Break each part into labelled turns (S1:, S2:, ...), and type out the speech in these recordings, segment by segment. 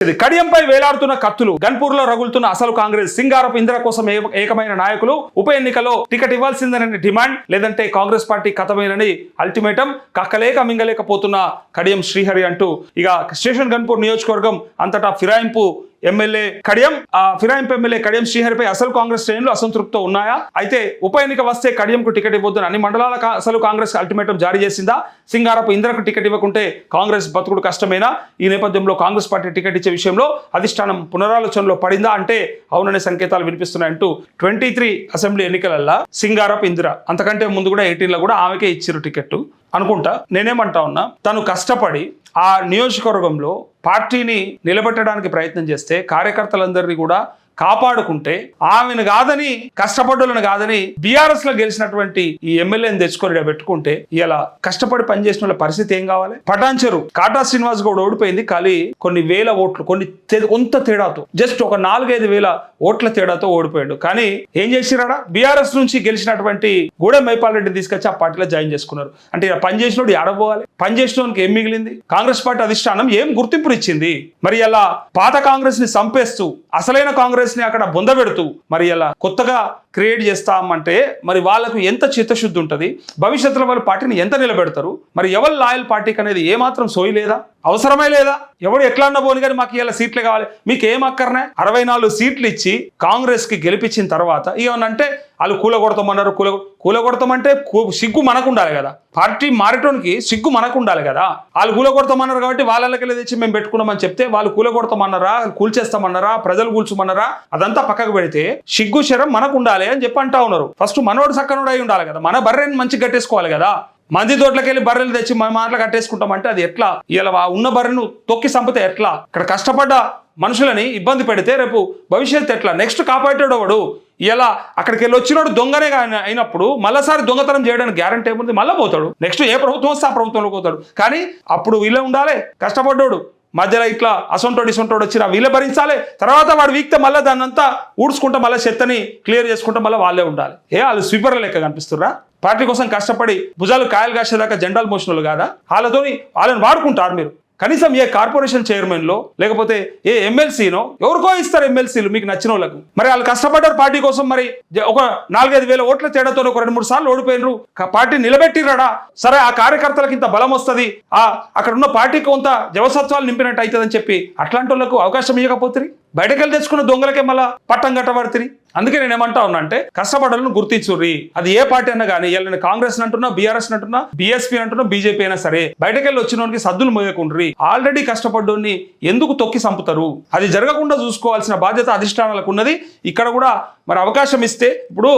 S1: కడియంపై వేలాడుతున్న కత్తులు. గన్పూర్లో రగులుతున్న అసలు కాంగ్రెస్ సింగారపు ఇందిర కోసం ఏకమైన నాయకులు ఉప ఎన్నికలో టికెట్ ఇవ్వాల్సిందని డిమాండ్ లేదంటే కాంగ్రెస్ పార్టీ కథమేనని అల్టిమేటం కక్కలేక మింగలేకపోతున్న కడియం శ్రీహరి అంటూ ఇక స్టేషన్ గన్పూర్ నియోజకవర్గం అంతటా ఫిరాయింపు ఎమ్మెల్యే కడియం ఆ ఫిరాయింపు ఎమ్మెల్యే కడియం శ్రీహరిపై అసలు కాంగ్రెస్ శ్రేణులు అసంతృప్తితో ఉన్నాయా? అయితే ఉప ఎన్నిక వస్తే కడియంకు టికెట్ ఇవ్వద్దని అన్ని మండలాల అసలు కాంగ్రెస్ అల్టిమేటం జారీ చేసిందా? సింగారపు ఇంద్రకు టికెట్ ఇవ్వకుంటే కాంగ్రెస్ బతుకుడు కష్టమేనా? ఈ నేపథ్యంలో కాంగ్రెస్ పార్టీ టికెట్ ఇచ్చే విషయంలో అధిష్టానం పునరాలోచనలో పడిందా అంటే అవుననే సంకేతాలు వినిపిస్తున్నాయంటూ ట్వంటీ త్రీ అసెంబ్లీ ఎన్నికలల్లో సింగారపు ఇందిర అంతకంటే ముందు కూడా ఎయిటీన్లో కూడా ఆమెకే ఇచ్చారు టికెట్ అనుకుంటా. నేనేమంటా ఉన్నా తను కష్టపడి ఆ నియోజకవర్గంలో పార్టీని నిలబెట్టడానికి ప్రయత్నం చేస్తే కార్యకర్తలందరినీ కూడా కాపాడుకుంటే ఆమెను కాదని కష్టపడ్డలను కాదని బీఆర్ఎస్లో గెలిచినటువంటి ఈ ఎమ్మెల్యేని తెచ్చుకొని పెట్టుకుంటే ఇలా కష్టపడి పనిచేసిన వాళ్ళ పరిస్థితి ఏం కావాలి? పటాన్చెరు కాటా శ్రీనివాస్ గౌడ్ ఓడిపోయింది కానీ కొన్ని వేల ఓట్లు కొన్ని కొంత తేడాతో జస్ట్ ఒక నాలుగైదు వేల ఓట్ల తేడాతో ఓడిపోయాడు. కానీ ఏం చేసిరాడా బీఆర్ఎస్ నుంచి గెలిచినటువంటి గూడెం మైపాల్ రెడ్డి తీసుకొచ్చి ఆ పార్టీలో జాయిన్ చేసుకున్నారు. అంటే ఇలా పని చేసినోడు ఆడపోవాలి పని చేసినోనికి ఏం మిగిలింది? కాంగ్రెస్ పార్టీ అధిష్టానం ఏం గుర్తింపునిచ్చింది? మరి అలా పాత కాంగ్రెస్ని సంపేస్తూ అసలైన కాంగ్రెస్ ని అక్కడ బొందబెడుతూ మరి అలా కొత్తగా క్రియేట్ చేస్తామంటే మరి వాళ్ళకు ఎంత చిత్తశుద్ధి ఉంటుంది? భవిష్యత్తులో వాళ్ళు పార్టీని ఎంత నిలబెడతారు? మరి ఎవరు లాయల్ పార్టీకి అనేది ఏమాత్రం సోయి లేదా? అవసరమే లేదా? ఎవడు ఎట్లా అన్న పోని కానీ మాకు ఇలా సీట్లు కావాలి. మీకు ఏం అక్కర్నే? అరవై నాలుగు సీట్లు ఇచ్చి కాంగ్రెస్కి గెలిపించిన తర్వాత ఏమనంటే వాళ్ళు కూలగొడతామన్నారు కూల కూలగొడతామంటే సిగ్గు మనకు ఉండాలి కదా. పార్టీ మారటోనికి సిగ్గు మనకు ఉండాలి కదా. వాళ్ళు కూలగొడతామన్నారు కాబట్టి వాళ్ళకి తెచ్చి మేము పెట్టుకున్నామని చెప్తే వాళ్ళు కూలగొడతామన్నారా? కూల్చేస్తామన్నారా? ప్రజలు కూల్చమన్నారా? అదంతా పక్కకు పెడితే సిగ్గు శరం మనకు ఉండాలి అని చెప్పి అంటా ఉన్నారు. ఫస్ట్ మనోడు సక్కనోడు అయి ఉండాలి కదా. మన బర్రెని మంచి కట్టేసుకోవాలి కదా. మంది తోటలోకి వెళ్ళి బర్రెలు తెచ్చి మన మాటలు కట్టేసుకుంటామంటే అది ఎట్లా? ఇలా ఉన్న బర్రెను తొక్కి సంపితే ఎట్లా? ఇక్కడ కష్టపడ్డ మనుషులని ఇబ్బంది పెడితే రేపు భవిష్యత్తు ఎట్లా? నెక్స్ట్ కాపాడేటోడు వాడు ఇలా అక్కడికి వెళ్ళి వచ్చినోడు దొంగనే అయినప్పుడు మళ్ళీసారి దొంగతనం చేయడానికి గ్యారంటీ ఏముంది? మళ్ళీ పోతాడు. నెక్స్ట్ ఏ ప్రభుత్వం వస్తే ఆ ప్రభుత్వంలో పోతాడు. కానీ అప్పుడు వీళ్ళే ఉండాలి. కష్టపడ్డాడు. మధ్యలో ఇట్లా అసొంటోడు ఇసొంటోడు వచ్చిన వీళ్ళే భరించాలి. తర్వాత వాడు వీక్తే మళ్ళీ దాన్ని అంతా ఊడ్చుకుంటా మళ్ళీ చెత్తని క్లియర్ చేసుకుంటా మళ్ళీ వాళ్ళే ఉండాలి. ఏ వాళ్ళు స్వీపర్ల లెక్క కనిపిస్తుర్రా? పార్టీ కోసం కష్టపడి భుజాలు కాయలు కాసేదాకా జెండాలు మోషన్లు కాదా? వాళ్ళతోని వాళ్ళని వాడుకుంటారు మీరు. కనీసం ఏ కార్పొరేషన్ చైర్మన్లో లేకపోతే ఏ ఎమ్మెల్సీనో ఎవరికో ఇస్తారు ఎమ్మెల్సీలు మీకు నచ్చిన వాళ్ళకు. మరి వాళ్ళు కష్టపడ్డారు పార్టీ కోసం మరి జ- ఒక నాలుగైదు వేల ఓట్ల తేడాతో ఒక రెండు మూడు సార్లు ఓడిపోయినరు. పార్టీ నిలబెట్టిరాడా సరే ఆ కార్యకర్తలకు ఇంత బలం వస్తుంది. ఆ అక్కడ ఉన్న పార్టీకి కొంత జవసత్వాలు నింపినట్టు అవుతుందని చెప్పి అట్లాంటి వాళ్ళకు అవకాశం ఇవ్వకపోతుంది బయటకెళ్ళి తెచ్చుకున్న దొంగలకే మళ్ళా పట్టం కట్టబడితే అందుకే నేను ఏమంటా ఉన్నానంటే కష్టపడాలను గుర్తించుర్రి. అది ఏ పార్టీ అన్నా కానీ ఇలా కాంగ్రెస్ అంటున్నా బీఆర్ఎస్ అంటున్నా బీఎస్పీ అంటున్నా బీజేపీ అయినా సరే బయటకెళ్ళి వచ్చిన సద్దులు మోయకుండ్రి. ఆల్రెడీ కష్టపడ్డోని ఎందుకు తొక్కి చంపుతారు? అది జరగకుండా చూసుకోవాల్సిన బాధ్యత అధిష్టానాలకు ఉన్నది. ఇక్కడ కూడా మరి అవకాశం ఇస్తే ఇప్పుడు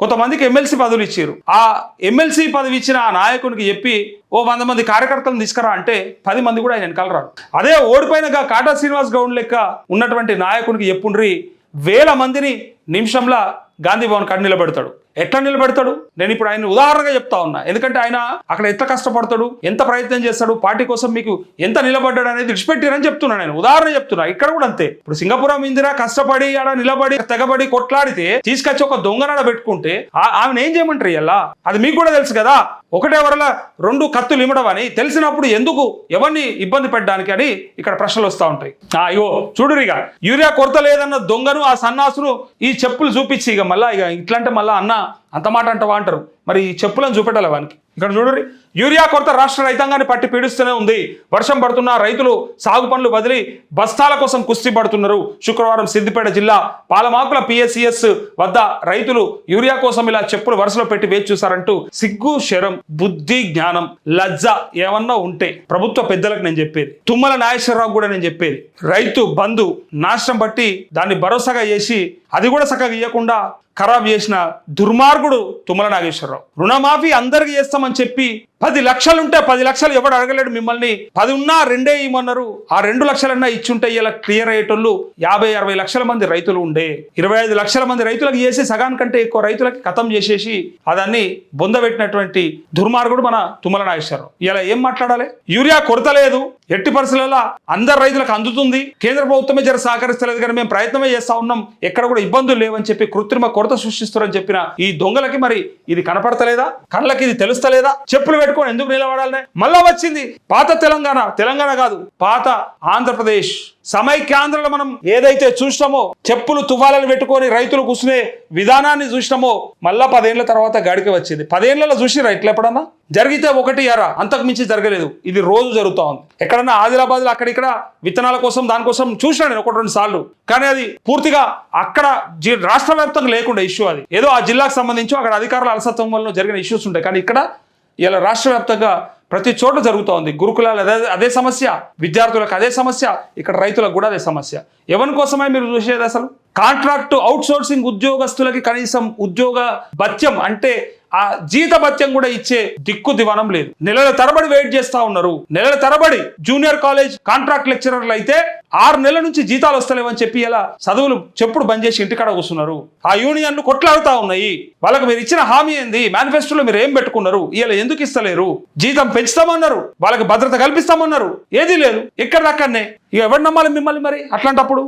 S1: కొంతమందికి ఎమ్మెల్సీ పదవులు ఇచ్చారు ఆ ఎమ్మెల్సీ పదవి ఇచ్చిన ఆ నాయకునికి చెప్పి ఓ వంద మంది కార్యకర్తలను తీసుకురా అంటే పది మంది కూడా ఆయన వెనకాల రారు. అదే ఓడిపోయిన కాటా శ్రీనివాస్ గౌడ్ లెక్క ఉన్నటువంటి నాయకునికి చెప్పుండ్రి. వేల మందిని నిమిషంలో గాంధీ భవన్ కాడ నిలబెడతాడు. ఎట్లా నిలబెడతాడు? నేను ఇప్పుడు ఆయన ఉదాహరణగా చెప్తా ఉన్నా. ఎందుకంటే ఆయన అక్కడ ఎంత కష్టపడతాడు ఎంత ప్రయత్నం చేస్తాడు పార్టీ కోసం మీకు ఎంత నిలబడ్డాడు అనేది విడిచిపెట్టారని చెప్తున్నా నేను. ఉదాహరణ చెప్తున్నా ఇక్కడ కూడా అంతే. ఇప్పుడు సింగపురం ఇందిరా కష్టపడి ఆడ నిలబడి తెగబడి కొట్లాడితే తీసుకొచ్చి ఒక దొంగనాడ పెట్టుకుంటే ఆ- ఆమెను ఏం చేయమంటారు ఇలా అది మీకు కూడా తెలుసు కదా. ఒకటే వరల రెండు కత్తులు ఇమ్మడం అని తెలిసినప్పుడు ఎందుకు ఎవరిని ఇబ్బంది పెట్టడానికి అని ఇక్కడ ప్రశ్నలు వస్తూ ఉంటాయి. అయ్యో చూడురిగా ఇక. యూరియా కొరత లేదన్న దొంగను ఆ సన్నాసును ఈ చెప్పులు చూపించి ఇక మళ్ళా ఇక ఇట్లంటే మళ్ళా అన్న అంత మాట అంటవా అంటారు? మరి ఈ చెప్పులను చూపెట్టాలి వానికి? ఇక్కడ చూడండి యూరియా కొరత రాష్ట్ర రైతాంగాన్ని పట్టి పీడిస్తూనే ఉంది. వర్షం పడుతున్న రైతులు సాగు పనులు బదిలి బస్తాల కోసం కుస్తీ పడుతున్నారు. శుక్రవారం సిద్దిపేట జిల్లా పాలమాకుల పిఎస్సిఎస్ వద్ద రైతులు యూరియా కోసం ఇలా చెప్పులు వరుసలో పెట్టి వేచి చూసారంటూ సిగ్గు శరం బుద్ధి జ్ఞానం లజ్జ ఏమన్నా ఉంటే ప్రభుత్వ పెద్దలకు నేను చెప్పేది. తుమ్మల నాగేశ్వరరావు కూడా నేను చెప్పేది. రైతు బంధు నాశనం బట్టి దాన్ని భరోసాగా చేసి అది కూడా చక్కగా ఇవ్వకుండా ఖరాబ్ చేసిన దుర్మార్గుడు తుమ్మల నాగేశ్వరరావు. రుణమాఫీ అందరికి చేస్తామని చెప్పి పది లక్షలుంటే పది లక్షలు ఎవడు అడగలేడు మిమ్మల్ని. పది ఉన్నా రెండే ఇమ్మన్నారు ఆ రెండు లక్షలన్నా ఇచ్చుంటే ఇలా క్లియర్ అయ్యేటోళ్ళు యాభై అరవై లక్షల మంది రైతులు ఉండే. ఇరవై ఐదు లక్షల మంది రైతులకు చేసి సగానికంటే ఎక్కువ రైతులకి కథం చేసేసి అదాన్ని బొందబెట్టినటువంటి దుర్మార్గుడు మన తుమ్మల నాగేశ్వరరావు. ఇలా ఏం మాట్లాడాలి? యూరియా కొరత లేదు. ఎట్టి పరిస్థితులలో అందరు రైతులకు అందుతుంది. కేంద్ర ప్రభుత్వమే జర సహకరిస్తలేదు కానీ మేము ప్రయత్నమే చేస్తా ఉన్నాం. ఎక్కడ కూడా ఇబ్బందులు లేవని చెప్పి కృత్రిమ కొరత సృష్టిస్తారని చెప్పిన ఈ దొంగలకి మరి ఇది కనపడతలేదా? కళ్ళకి ఇది తెలుస్తలేదా? చెప్పులు పెట్టుకొని ఎందుకు నిలబడాలి మళ్ళా వచ్చింది పాత తెలంగాణ. తెలంగాణ కాదు పాత ఆంధ్రప్రదేశ్. సమైక్యాంధ్రలో మనం ఏదైతే చూసినామో చెప్పులు తుఫాలను పెట్టుకొని రైతులు కూర్చునే విధానాన్ని చూసినామో మళ్ళా పదేళ్ళ తర్వాత గాడికి వచ్చింది. పదేళ్ళలో చూసిరా ఇట్లా ఎప్పుడన్నా? జరిగితే ఒకటి అరా అంతకు మించి జరగలేదు. ఇది రోజు జరుగుతూ ఉంది. ఎక్కడన్నా ఆదిలాబాద్లో అక్కడిక్కడ విత్తనాల కోసం దానికోసం చూసినా నేను ఒకటి రెండు సార్లు. కానీ అది పూర్తిగా అక్కడ రాష్ట్ర వ్యాప్తంగా లేకుండా ఇష్యూ అది. ఏదో ఆ జిల్లాకు సంబంధించి అక్కడ అధికారుల అలసత్వం వల్ల జరిగిన ఇష్యూస్ ఉంటాయి. కానీ ఇక్కడ ఇలా రాష్ట్ర వ్యాప్తంగా ప్రతి చోట జరుగుతూ ఉంది గురుకులాలు అదే అదే సమస్య. విద్యార్థులకు అదే సమస్య. ఇక్కడ రైతులకు కూడా అదే సమస్య. ఎవరి కోసమే మీరు చూసేది అసలు? కాంట్రాక్ట్ అవుట్ సోర్సింగ్ ఉద్యోగస్తులకి కనీసం ఉద్యోగ భత్యం అంటే ఆ జీత భత్యం కూడా ఇచ్చే దిక్కు దివానం లేదు. నెలల తరబడి వెయిట్ చేస్తా ఉన్నారు. నెలల తరబడి జూనియర్ కాలేజ్ కాంట్రాక్ట్ లెక్చరర్లు అయితే ఆరు నెలల నుంచి జీతాలు వస్తలేవని చెప్పి ఇలా చదువులు చెప్పుడు బంద్ చేసి ఇంటికాడ కూర్చున్నారు. ఆ యూనియన్లు కొట్లాడుతా ఉన్నాయి. వాళ్ళకి మీరు ఇచ్చిన హామీ ఏంది? మేనిఫెస్టోలో మీరు ఏం పెట్టుకున్నారు? ఇలా ఎందుకు ఇస్తలేరు? జీతం పెంచుతామన్నారు. వాళ్ళకి భద్రత కల్పిస్తామన్నారు. ఏదీ లేదు. ఎక్కడిదక్కడనే. ఇక ఎవరు నమ్మాలి మిమ్మల్ని మరి అట్లాంటప్పుడు?